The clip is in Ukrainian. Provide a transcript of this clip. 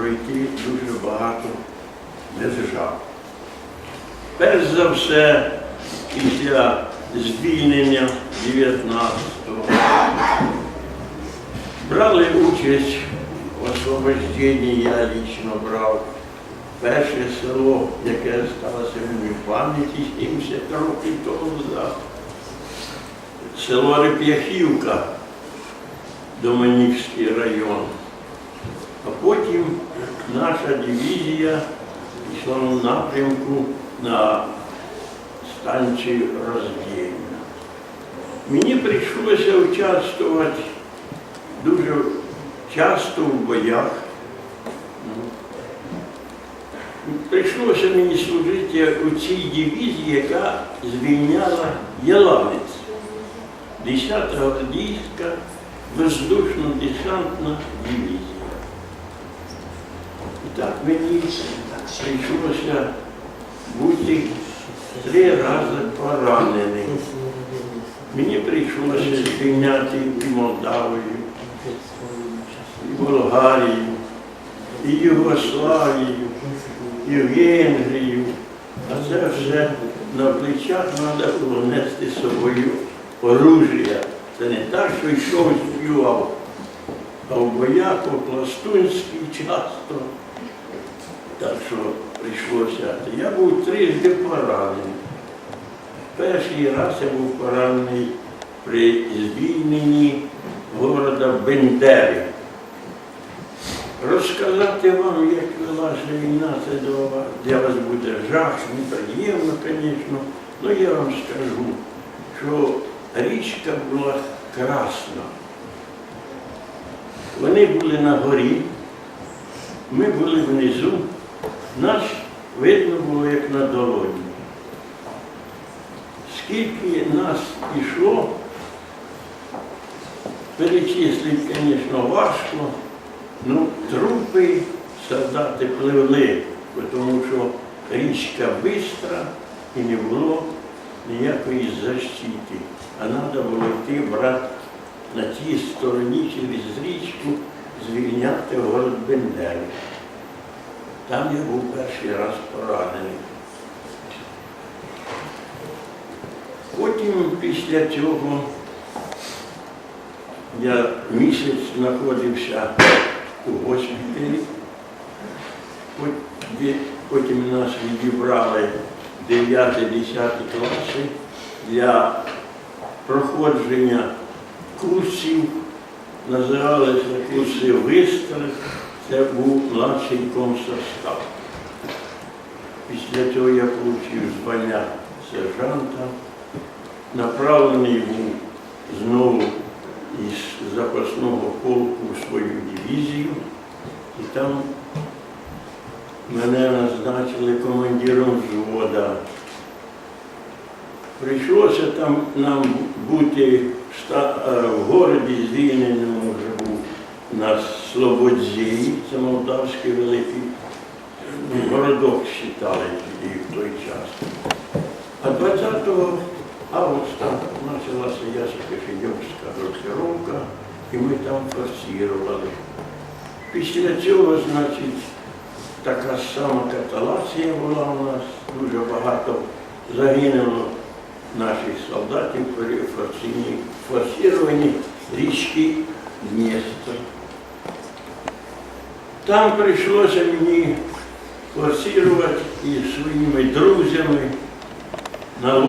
пройти дуже багато держав. Перш за все, після звільнення 19-го брали участь в освобожденні, я лічно брав. Перше село, яке сталося в моїй пам'яті 70 років тому назад. Село Реп'яхівка, Доманівський район. А потім наша дивізія йшла в напрямку на станцію Роздільна. Мені прийшлося участвувати дуже часто в боях. Прийшлося мені служити у цій дивізії, яка звільняла Яланець. 10-та гвардійська воздушно-десантна дивізія. Так мені прийшлося бути три рази пораненим. Мені прийшлося звільняти і Молдавію, і Болгарію, і Югославію, і Венгрію. А це вже на плечах треба було нести з собою оружие. Це не так, що йшов і співав, а в боях по-пластунськи часто. Так що прийшлося. Я був трижди поранений. Перший раз я був поранений при звільненні города Бендери. Розказати вам, як велася війна, це для вас буде жах, неприємно, звісно. Ну я вам скажу, що річка була красна. Вони були на горі, ми були внизу, нас видно було як на долоні. Скільки нас пішло, перечислити, звісно, важко. Ну, трупи солдати пливли, тому що річка бистра і не було ніякої защити. А треба було йти брати на тій стороні через річку, звільняти город Бендери. Там я був перший раз поранений. Потім після цього я місяць знаходився у госпіталі. Потім нас відібрали 9-10 класи для проходження курсів. Називалися курси вистріл. Це був младший комсостав. Після цього я отримав звання сержанта, направлений був знову із запасного полку в свою дивізію, і там мене назначили командиром взвода. Прийшлося там нам бути в ста- е, в городі звільненому вже був на Слободзі, це Молдавський великий ну, городок вважали тоді в той час. А 20 августа почалася Ясо-Кишиньовська групіровка, і ми там форсували. Після цього, значить, така сама каталація була у нас, дуже багато загинуло наших солдатів при форсуванні річки Дністр. Там прийшлося мені форсувати із своїми друзями на